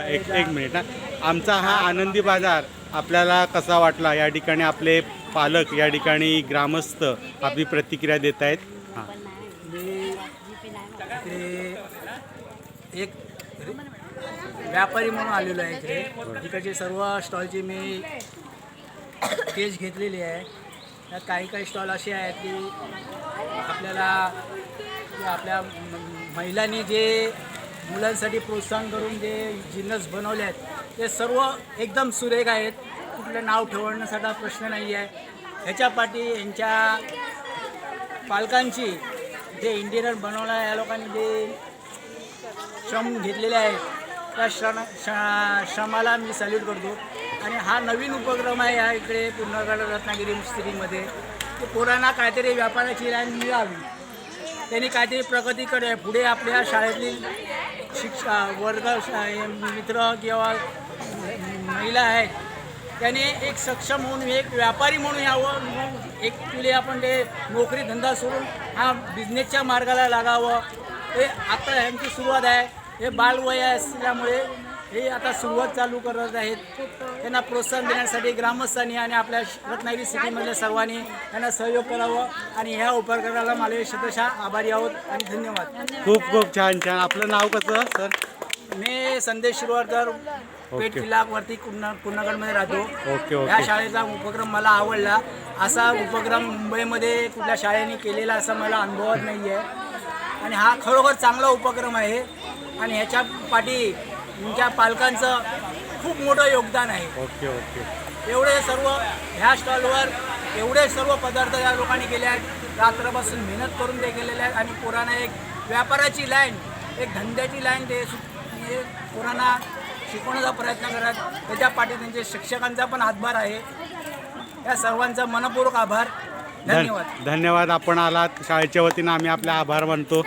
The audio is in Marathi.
एक एक मिनिट ना. आमचा हा आनंदी बाजार आपल्याला कसा वाटला? या ठिकाणी आपले पालक या ठिकाणी ग्रामस्थ आपली प्रतिक्रिया देत आहेत हां. मी एक व्यापारी म्हणून आलेलो आहे इकडे. तिकडचे सर्व स्टॉलची मी टेस्ट घेतलेली आहे. त्यात काही काही स्टॉल असे आहेत की आपल्याला आपल्या महिलांनी जे मुलांसाठी प्रोत्साहन करून जे जिन्नस बनवले आहेत ते सर्व एकदम सुरेख आहेत. कुठलं नाव ठेवण्यासाठी प्रश्न नाही आहे. ह्याच्या पाठी यांच्या पालकांची जे इंटिरियर बनवणं या लोकांनी जे श्रम घेतलेले आहेत त्या श्रम श्रमाला मी सॅल्यूट करतो. आणि हा नवीन उपक्रम आहे या इकडे पुन्हागड रत्नागिरी स्त्रीमध्ये की पोरांना काहीतरी व्यापाराची लाईन मिळावी. त्यांनी काहीतरी प्रगतीकडे पुढे आपल्या शाळेतील शिक्षा वर्ग मित्र किंवा महिला आहेत त्याने एक सक्षम होऊन एक व्यापारी म्हणून यावं. मग एक तुले आपण ते नोकरी धंदा सोडून हा बिझनेसच्या मार्गाला लागावं. हे आता ह्यांची सुरुवात आहे. हे बालवय असल्यामुळे हे आता सुरुवात चालू करत आहेत. त्यांना प्रोत्साहन देण्यासाठी ग्रामस्थांनी आणि आपल्या रत्नागिरी सिटीमधल्या सर्वांनी त्यांना सहयोग करावं आणि ह्या उपक्रमाला मला शतशः आभारी आहोत आणि धन्यवाद. खूप खूप छान छान. आपलं नाव कसं सर? मी संदेश शिरवाडकर पेठ ओके. विलाकवरती कुन्हा कुन्हागडमध्ये राहतो. या शाळेचा उपक्रम मला आवडला. असा उपक्रम मुंबईमध्ये कुठल्या शाळेने केलेला असा मला अनुभवत नाही आहे आणि हा खरोखर चांगला उपक्रम आहे. आणि ह्याच्या पाठी तुमच्या पालकांचं खूप मोठं योगदान आहे. Okay okay. एवढे सर्व ह्या स्टॉलवर एवढे सर्व पदार्थ या लोकांनी केले आहेत. रात्रपासून मेहनत करून ते केलेले आहेत आणि पोरांना एक व्यापाराची लाईन एक धंद्याची लाईन ते हे पोरांना शिकवण्याचा प्रयत्न करत त्याच्या पाठी त्यांचे शिक्षकांचा पण हातभार आहे. या सर्वांचा मनपूर्वक आभार. धन्यवाद धन- धन्यवाद. आपण आलात. शाळेच्या वतीनं आम्ही आपले आभार मानतो.